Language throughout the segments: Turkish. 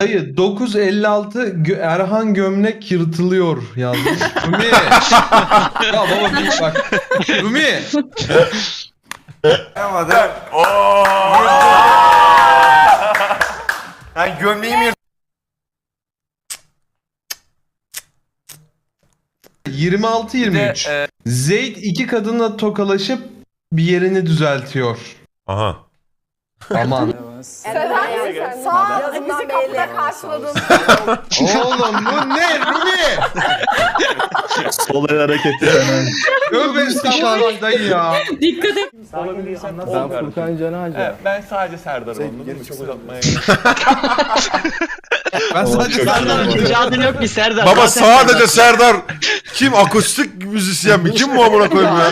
Dayı 956 gö- Erhan gömlek yırtılıyor yazmış. Umi. ya baba bir bak. Umi. Yani gömleğimi yırt- 26 23. Zeyd iki kadınla tokalaşıp bir yerini düzeltiyor. Aha. Aman. Sağ bizi kapıda karşıladın. Oğlum bu ne? Umi. Sol el hareketi. Tövbe estağfurullah dayı ya. Dikkat et. Ben Furkan Canacı. ben sadece Serdar oldum. Çok uzatmaya Ben sadece senden İkinci adın yok ki Serdar. Baba sadece Serdar. Kim akustik müzisyen mi? Kim bu amına koyayım ya?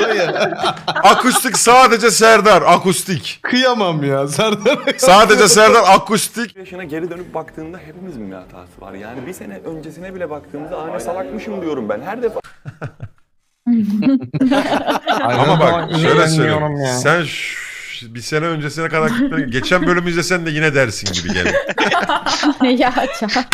Akustik sadece Serdar. Akustik. kıyamam ya Serdar. Sadece Serdar akustik. yaşına geri dönüp baktığında hepimizin bir hatası var. Yani bir sene öncesine bile baktığımda aa ne salakmışım diyorum ben. Her defa Ama bak şöyle söyleyeyim. Sen ş- bir sene öncesine kadar gitmedin. Geçen bölümü izlesen de yine dersin gibi geldi. ya Can.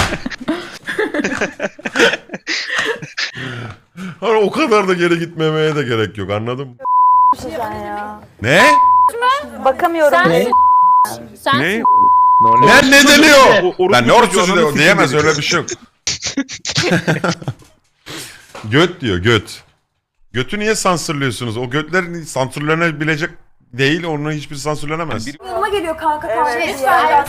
Hani o kadar da geri gitmemeye de gerek yok anladın mı? Ne? Bakamıyorum. Sen- Sen Ne? Ne ne deniyor? O- Lan ne çocuğu, diyor diyemez öyle bir şey yok. göt diyor göt. Götü niye sansürlüyorsunuz? O götler sansürlenebilecek değil. Onun hiçbir sansürlenemez. Yanıma geliyor kanka. Lütfen ya.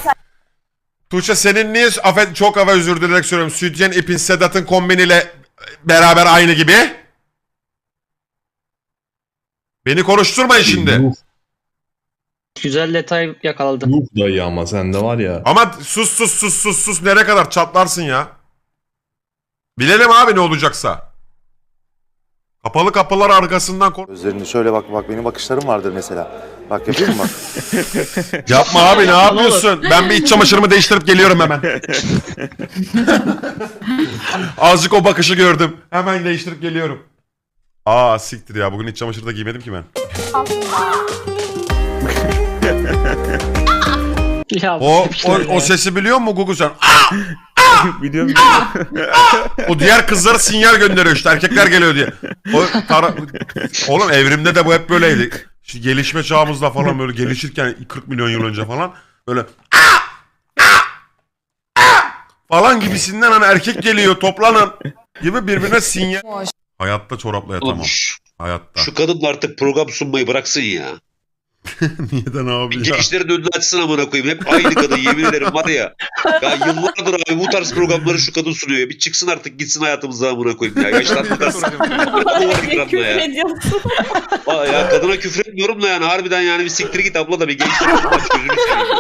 Tuğçe senin niye affet çok hava özür dilerim söylüyorum. Sütyen ipin Sedat'ın kombiniyle beraber aynı gibi? Beni konuşturmayın şimdi. Güzel detay yakaladım. Yuh dayı ama sende var ya. Ama sus sus sus sus sus nereye kadar çatlarsın ya. Bilelim abi ne olacaksa. Kapalı kapılar arkasından kon- Gözlerini şöyle bak bak benim bakışlarım vardır mesela. Bak yapayım mı bak? Yapma abi ne yapıyorsun? Ben bir iç çamaşırımı değiştirip geliyorum hemen. Azıcık o bakışı gördüm. Hemen değiştirip geliyorum. Aa siktir ya bugün iç çamaşırı da giymedim ki ben. Ya, O, o, o sesi biliyor musun Gugu sen? biliyorum. O diğer kızlara sinyal gönderiyor işte erkekler geliyor diye. O tara- Oğlum evrimde de bu hep böyleydi. Şu gelişme çağımızda falan böyle gelişirken 40 milyon yıl önce falan böyle falan gibisinden hani erkek geliyor toplanın gibi birbirine sinyal. Hayatta çorapla yatamam. Oğlum şu, Hayatta. şu kadın da artık program sunmayı bıraksın ya. Niye de ne Bir abi ya? gençlerin önünü açsın amına koyayım. Hep aynı kadın yemin ederim var ya. Ya yıllardır abi bu tarz programları şu kadın sunuyor ya. Bir çıksın artık gitsin hayatımıza amına koyayım ya. Yaşlandı da. O var ekranda ya. ediyorsun. Aa, ya kadına küfür etmiyorum da yani harbiden yani bir siktir git abla da bir gençlerin önünü aç gözünü seveyim.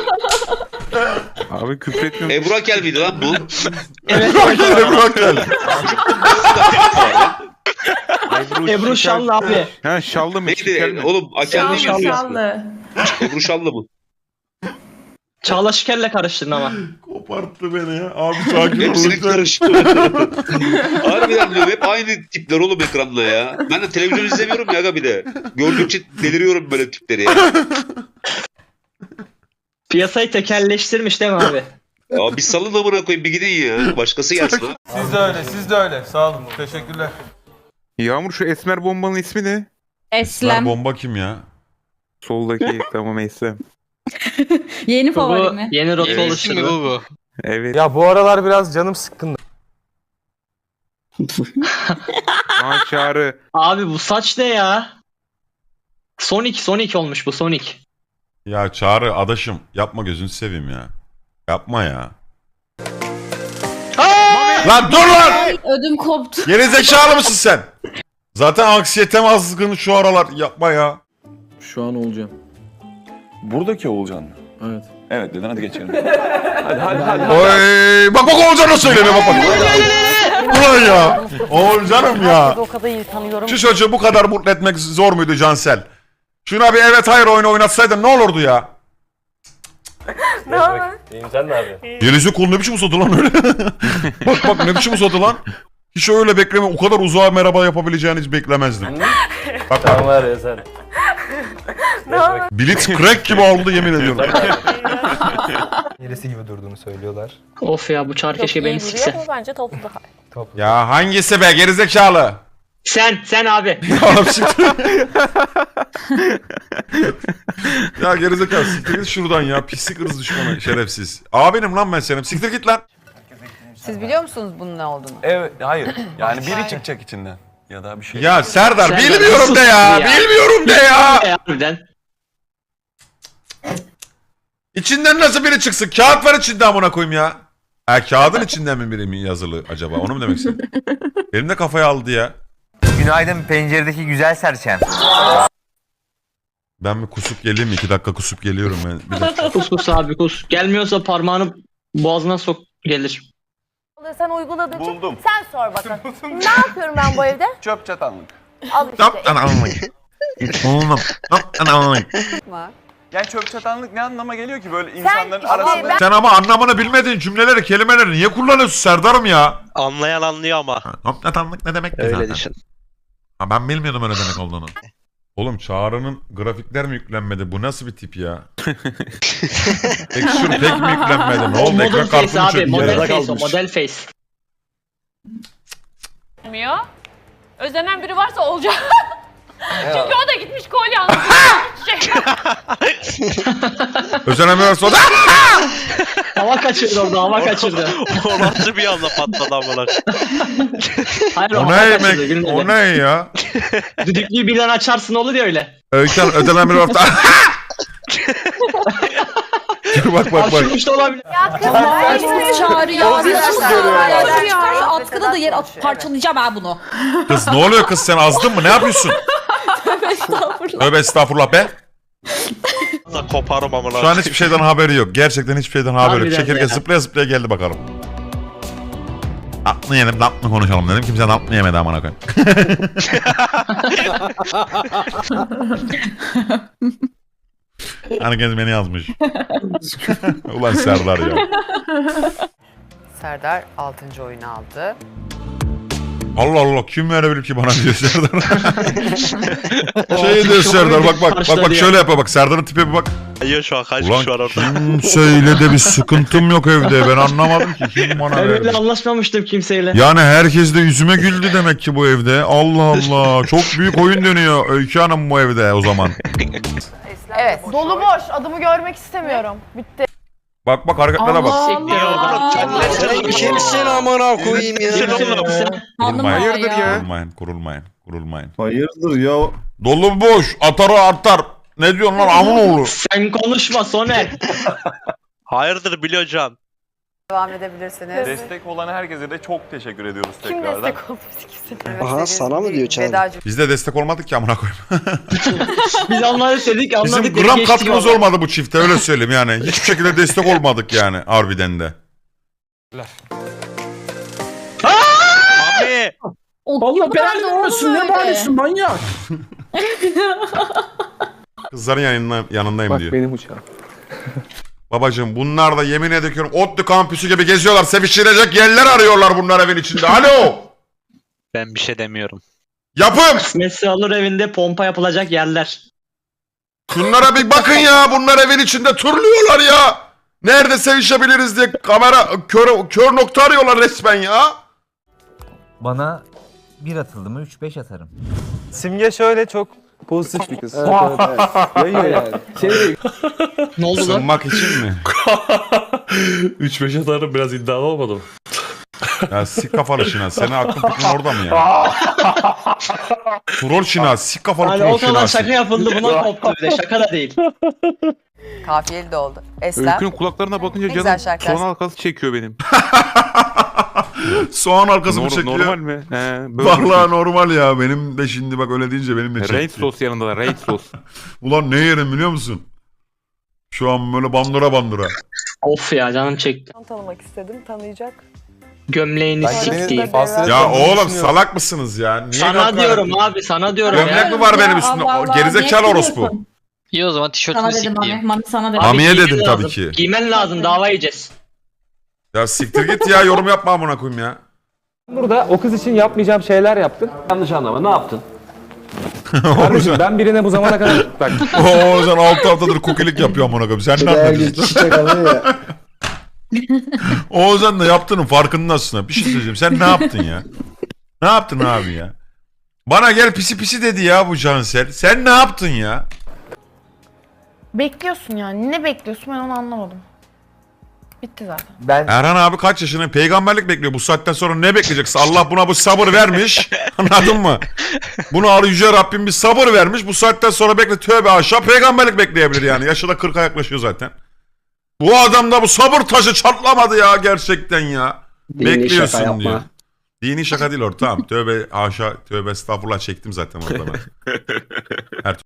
Abi küfür etmiyorum. Ebru Akel miydi lan bu? Evet. Bırak gel. Ebru Şanlı abi. Ha şallı mı? Neydi? Oğlum Akel mi Şanlı, yazıyorsun? Ebru Şanlı mı? Çağla Şiker'le karıştırdın ama. Koparttı beni ya. Abi sakin ol Hepsini lütfen. karıştırıyor. Harbiden diyorum hep aynı tipler oğlum ekranda ya. Ben de televizyon izlemiyorum ya aga bir de. Gördükçe deliriyorum böyle tipleri ya. Piyasayı tekelleştirmiş değil mi abi? Ya bir salın amına koyayım bir gidin ya. Başkası gelsin. Siz de öyle, siz de öyle. Sağ olun. Teşekkürler. Yağmur şu esmer bombanın ismi ne? Eslem. bomba kim ya? Soldaki tamam Eslem. Yeni Bu favorimi. yeni rota oluşturdu. Evet. Ya bu aralar biraz canım sıkkın. Aa çağrı. Abi bu saç ne ya? Sonic, Sonic olmuş bu Sonic. Ya Çağrı adaşım yapma gözünü seveyim ya. Yapma ya. Lan dur lan! Ödüm koptu. Geri zekalı mısın sen? Zaten anksiyetem azgın şu aralar. Yapma ya. Şu an olacağım. Buradaki Oğulcan. Evet. Evet dedin hadi geçelim. hadi hadi hadi. Oy, bak bak Oğulcan'a söyleme bak bak. Ulan ya. Oğulcanım ya. O kadar iyi tanıyorum. Şu çocuğu bu kadar mutlu etmek zor muydu Cansel? Şuna bir evet hayır oyunu oynatsaydın ne olurdu ya? Ne haber? Yeliz'i kol ne biçim uzadı lan öyle? bak bak ne biçim uzadı lan? Hiç öyle bekleme. O kadar uzağa merhaba yapabileceğini hiç beklemezdim. Bak bak. var ya sen. Blitzcrank gibi oldu yemin ediyorum. Neresi gibi durduğunu söylüyorlar. Of ya bu çar keşke beni sikse. bence toplu daha. Top. Ya hangisi be gerizekalı? Sen sen abi. Oğlum siktir. ya gerizekalı siktir git şuradan ya. Pislik ırz düşmanı şerefsiz. Abinim lan ben senin. Siktir git lan. Siz biliyor musunuz bunun ne olduğunu? Evet, hayır. Yani biri çıkacak içinden. Ya da bir şey. Ya Serdar, Serdar, bilmiyorum nasıl de ya. ya? Bilmiyorum de ya. Harbiden. İçinden nasıl biri çıksın? Kağıt var içinde amına koyayım ya. Ha kağıdın içinden mi biri mi yazılı acaba? Onu mu demek istiyorsun? Benim de kafayı aldı ya. Günaydın penceredeki güzel serçem. Ben mi kusup geleyim mi? İki dakika kusup geliyorum ben. Bir dakika. Kus kus abi kus. Gelmiyorsa parmağını boğazına sok gelir. Sen uyguladın. Buldum. Sen sor bakalım. ne yapıyorum ben bu evde? Çöp çatanlık. Al işte. anamı. Oğlum. Yap anamı. Yani çöp çatanlık ne anlama geliyor ki böyle insanların işte arasında? ben- Sen ama anlamını bilmediğin cümleleri, kelimeleri niye kullanıyorsun Serdar'ım ya? Anlayan anlıyor ama. Noktatanlık ne demek ki zaten? Ha, ben bilmiyordum öyle demek olduğunu. Oğlum Çağrı'nın grafikler mi yüklenmedi? Bu nasıl bir tip ya? Texture pek mi yüklenmedi? Ne oldu? model Ekran face kartı mı abi. çöktü? Model Yarıda face o. kalmış. Model face. Olmuyor. Özlenen biri varsa olacak. Çünkü o da gitmiş kolye almış. Özenemez o da. Hava kaçırdı orada hava kaçırdı. o nasıl bir anda patladı amına. Hayır o O hava ne kaçırdı. yemek? gülmedi. O ne ya? Düdüklüyü birden açarsın olur ya öyle. Öykten ödenen bir hafta. Dur bak bak bak. Açılmış da olabilir. Ya kız Herkes çağırıyor. Arkadaşlar, Biz nasıl arkadaşlar, ya? Çıkarsa arkadaşlar, atkıda da yer at, parçalayacağım ha bunu. Kız ne oluyor kız sen azdın mı? Ne yapıyorsun? Tövbe estağfurullah be. Koparım amına. Şu an hiçbir şeyden haberi yok. Gerçekten hiçbir şeyden haberi yok. Harbiden Çekirge ya. zıplaya zıplaya geldi bakalım. Atlı yedim, atlı konuşalım dedim. Kimse atlı yemedi amına koyayım. Herkes beni yazmış. Ulan Serdar ya. Serdar 6. oyunu aldı. Allah Allah kim verebilir ki bana diyor Serdar. şey diyor Serdar bak bak bak bak şöyle yapıyor bak Serdar'ın tipe bir bak. Hayır şu an kaç Ulan kişi var orada. kimseyle de bir sıkıntım yok evde ben anlamadım ki kim bana Ben öyle verdi. anlaşmamıştım kimseyle. Yani herkes de yüzüme güldü demek ki bu evde. Allah Allah çok büyük oyun dönüyor Öykü Hanım bu evde o zaman. Evet. Dolu boş. Adımı görmek istemiyorum. Bitti. Bak bak hareketlere bak. Sen bir şey misin amına koyayım ya. Hanım Hayırdır ya? Kurulmayın kurulmayın kurulmayın. Hayırdır ya? Dolu boş atarı artar. Ne diyorsun lan amın oğlu? Sen konuşma Soner. Hayırdır Bilal Can. Devam edebilirsiniz. Destek olan herkese de çok teşekkür ediyoruz Kim tekrardan. destek oldu bizi kimse? Aha sana mı diyor Çağrı? Biz de destek olmadık ki amına koyayım. Biz anladık dedik anladık. Bizim dedik, gram geçtik katkımız olmadı bu çifte öyle söyleyeyim yani. Hiçbir şekilde destek olmadık yani harbiden de. Abi. Allah belanı vermesin ne bağırıyorsun manyak? Kızların yanında, yanındayım diyor. benim uçağım. Babacım bunlar da yemin ediyorum ODTÜ kampüsü gibi geziyorlar. Seviştirecek yerler arıyorlar bunlar evin içinde. Alo! Ben bir şey demiyorum. Yapım! Messi alır evinde pompa yapılacak yerler. Şunlara bir bakın ya. Bunlar evin içinde turluyorlar ya. Nerede sevişebiliriz diye kamera kör, kör nokta arıyorlar resmen ya. Bana bir atıldı mı 3-5 atarım. Simge şöyle çok pozitif bir kız. Evet, evet, evet. Yayıyor yani. Şey Ne oldu lan? Sınmak için mi? 3-5 atarım biraz iddialı olmadı mı? Ya sik kafalı şinas. Senin aklın fikrin orada mı ya? Troll şinas. Sik kafalı Hani troll o kadar şinas. şaka yapıldı buna koptu bir de şaka da değil. Kafiyeli de oldu. Eslem. Öykünün kulaklarına bakınca Ne güzel canım şarkılar. soğan halkası çekiyor benim. Soğan halkası mı Nor- çekiyor? normal mi? He, böyle Vallahi normal ya. Benim de şimdi bak öyle deyince benim de çekti. sos yanında da ranch sos. Ulan ne yerim biliyor musun? Şu an böyle bandıra bandıra. Of ya canım çekti. Tanımak istedim. Tanıyacak. Gömleğini siktiğim. Ya oğlum salak mısınız ya? Niye Sana diyorum abi sana diyorum Gömlek ya. mi var benim üstümde? O Gerizekalı orospu. İyi o zaman Sana tişörtünü dedim Mami. sikeyim. Mami sana dedim. Abi Mamiye dedim lazım. tabii ki. Giymen lazım dava yiyeceğiz. Ya siktir git ya yorum yapma amına koyayım ya. Burada o kız için yapmayacağım şeyler yaptın. Yanlış anlama ne yaptın? Kardeşim ben birine bu zamana kadar bak Oo sen altı haftadır kukilik yapıyor amına koyayım. Sen ne yapıyorsun? Oğuzhan da yaptığının farkındasın. Bir şey söyleyeceğim. Sen ne yaptın ya? Ne yaptın abi ya? Bana gel pisi pisi dedi ya bu Cansel. Sen ne yaptın ya? Bekliyorsun yani. Ne bekliyorsun ben onu anlamadım. Bitti zaten. Ben Erhan abi kaç yaşında? Peygamberlik bekliyor. Bu saatten sonra ne bekleyeceksin? Allah buna bu sabır vermiş. Anladın mı? Bunu al yüce Rabbim bir sabır vermiş. Bu saatten sonra bekle. Tövbe aşağı peygamberlik bekleyebilir yani. Yaşı da 40'a yaklaşıyor zaten. Bu adamda bu sabır taşı çatlamadı ya gerçekten ya. Bekliyorsun diyor. Dini şaka değil ortağım. Tövbe haşa tövbe estağfurullah çektim zaten orada ben. Her